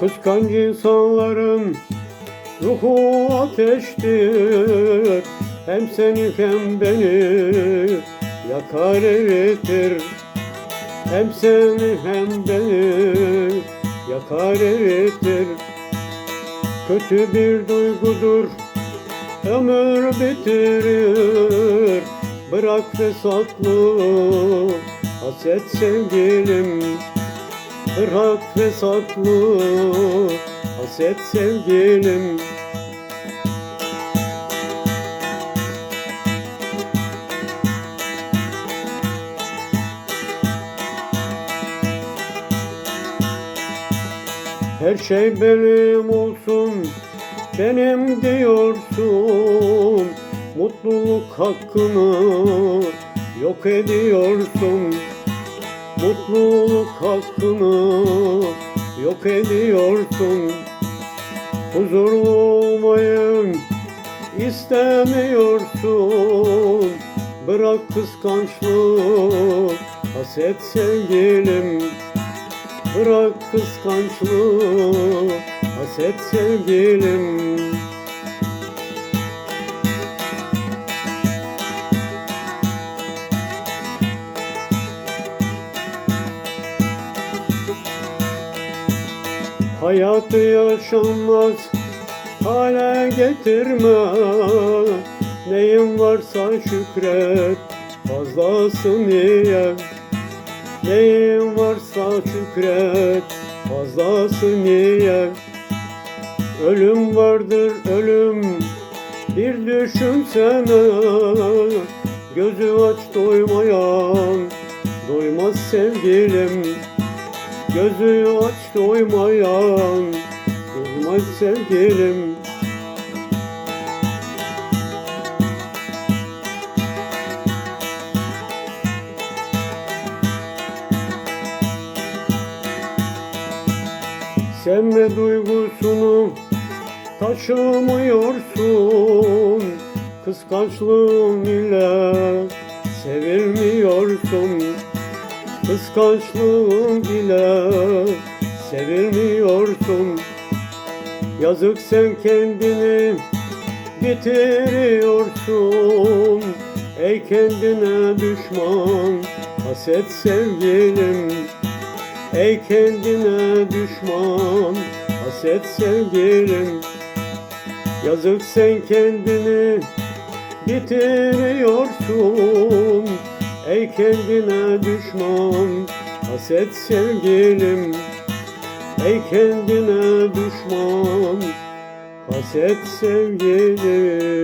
Kıskanç insanların ruhu ateştir. Hem seni hem beni yakar eritir. Hem seni hem beni yakar eritir. Kötü bir duygudur ömür bitirir. Bırak fesatlı haset sevgilim Bırak fesatlı haset sevgilim. Her şey benim olsun, benim diyorsun. Mutluluk hakkını yok ediyorsun Mutluluk hakkını yok ediyorsun. Huzurlu olmayı istemiyorsun. Bırak kıskançlığı, haset sevgilim. Bırak kıskançlığı, haset sevgilim Hayatı yaşanmaz hale getirme. Neyin varsa şükret fazlasını ye Neyin varsa şükret fazlasını ye Ölüm vardır ölüm bir düşünsene. Gözü aç doymayan doymaz sevgilim Gözü aç doymayan doymaz sevgilim. Sevme duygusunu taşımıyorsun? Kıskançlığın ile Kıskançlığın ile sevilmiyorsun. Yazık sen kendini bitiriyorsun. Ey kendine düşman haset sevgilim. Ey kendine düşman haset sevgilim. Yazık sen kendini bitiriyorsun Ey kendine düşman haset sevgilim. Ey kendine düşman haset sevgilim